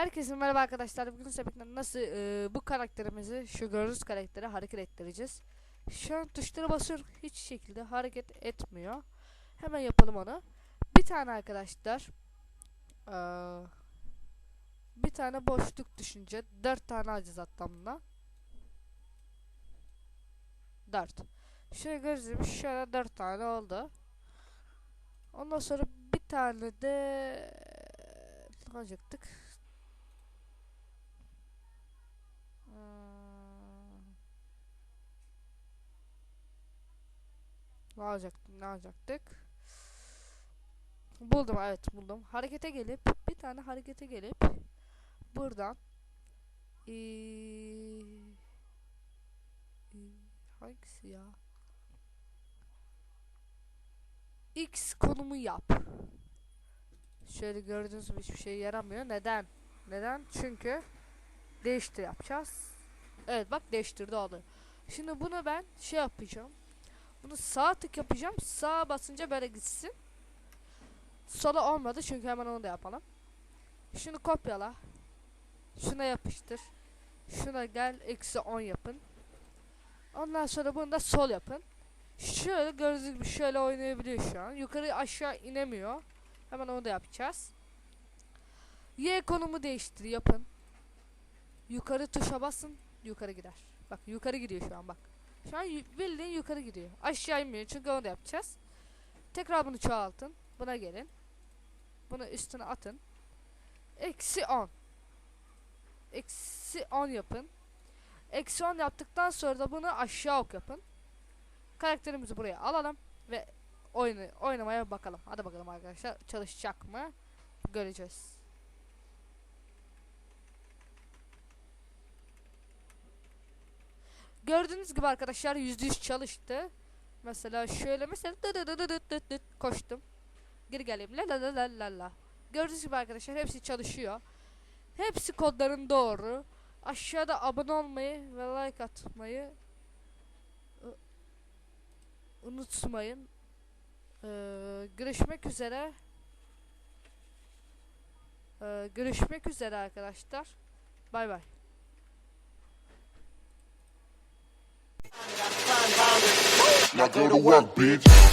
Merhaba arkadaşlar. Bugün birlikte nasıl e, bu karakterimizi, şu gördüğünüz karakteri hareket ettireceğiz. Şu an tuşlara basıyorum. Hiç şekilde hareket etmiyor. Hemen yapalım onu. Bir tane arkadaşlar eee, bir tane boşluk düşünce dört tane alacağız hatta bundan. Dört. Şöyle gördüğünüz şöyle dört tane oldu. Ondan sonra bir tane de alacaktık? Ne alacaktık? Ne alacaktık? Buldum evet buldum. Harekete gelip bir tane harekete gelip buradan ee, ee, hangisi ya? X konumu yap. Şöyle gördüğünüz gibi hiçbir şey yaramıyor. Neden? Neden? Çünkü değiştir yapacağız. Evet bak değiştirdi oldu. Şimdi bunu ben şey yapacağım. Bunu sağ tık yapacağım. Sağa basınca böyle gitsin. Sola olmadı çünkü hemen onu da yapalım. Şunu kopyala. Şuna yapıştır. Şuna gel eksi 10 yapın. Ondan sonra bunu da sol yapın. Şöyle gördüğünüz gibi şöyle oynayabiliyor şu an. Yukarı aşağı inemiyor. Hemen onu da yapacağız. Y konumu değiştir yapın. Yukarı tuşa basın. Yukarı gider. Bak yukarı gidiyor şu an bak. Şu an bildiğin yukarı gidiyor. Aşağı inmiyor çünkü onu da yapacağız. Tekrar bunu çoğaltın. Buna gelin. Bunu üstüne atın. Eksi 10. Eksi 10 yapın. Eksi 10 yaptıktan sonra da bunu aşağı ok yapın. Karakterimizi buraya alalım ve oyunu oynamaya bakalım. Hadi bakalım arkadaşlar çalışacak mı? Göreceğiz. Gördüğünüz gibi arkadaşlar %100 çalıştı. Mesela şöyle mesela dı dı dı dı dı dı dı koştum. Geri geleyim la la la la la la. Gördüğünüz gibi arkadaşlar hepsi çalışıyor. Hepsi kodların doğru. Aşağıda abone olmayı ve like atmayı unutmayın. Ee, görüşmek üzere. Ee, görüşmek üzere arkadaşlar. Bay bay. Now go to work, bitch.